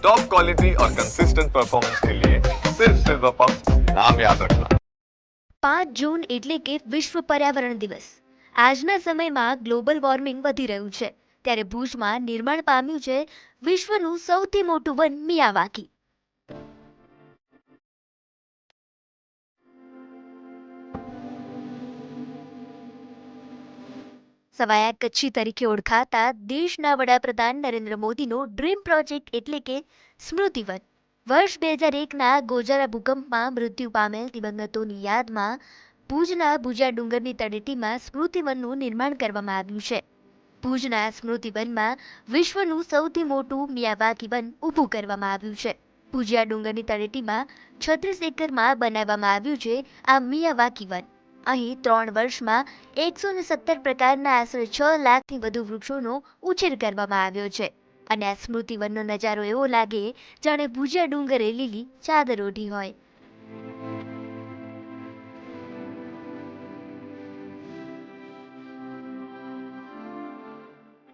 Top quality और consistent performance के लिए सिर्फ सिल्वर पंप नाम याद रखना પાંચ જૂન એટલે કે વિશ્વ પર્યાવરણ દિવસ આજના સમયમાં ગ્લોબલ વોર્મિંગ વધી રહ્યું છે ત્યારે ભુજમાં નિર્માણ પામ્યું છે વિશ્વનું સૌથી મોટું વન મિયાવાકી સવાયા કચ્છી તરીકે ઓળખાતા દેશના વડાપ્રધાન નરેન્દ્ર મોદીનો ડ્રીમ પ્રોજેક્ટ એટલે કે સ્મૃતિવન વર્ષ બે હજાર એકના ગોજારા ભૂકંપમાં મૃત્યુ પામેલ દિવંગતોની યાદમાં ભુજના ભુજા ડુંગરની તળેટીમાં સ્મૃતિવનનું નિર્માણ કરવામાં આવ્યું છે. ભુજના સ્મૃતિવનમાં વિશ્વનું સૌથી મોટું મિયાવાકી વન ઊભું કરવામાં આવ્યું છે. ભુજિયા ડુંગરની તળેટીમાં છત્રીસ એકરમાં બનાવવામાં આવ્યું છે આ મિયાવાકી વન. અહીં ત્રણ વર્ષમાં એકસો સત્તર પ્રકારના આશરે છ લાખથી વધુ વૃક્ષોનો ઉછેર કરવામાં આવ્યો છે. અને આ સ્મૃતિવનનો નજારો એવો લાગે, જાણે ભુજિયા ડુંગરે લીલી ચાદર ઓઢી હોય.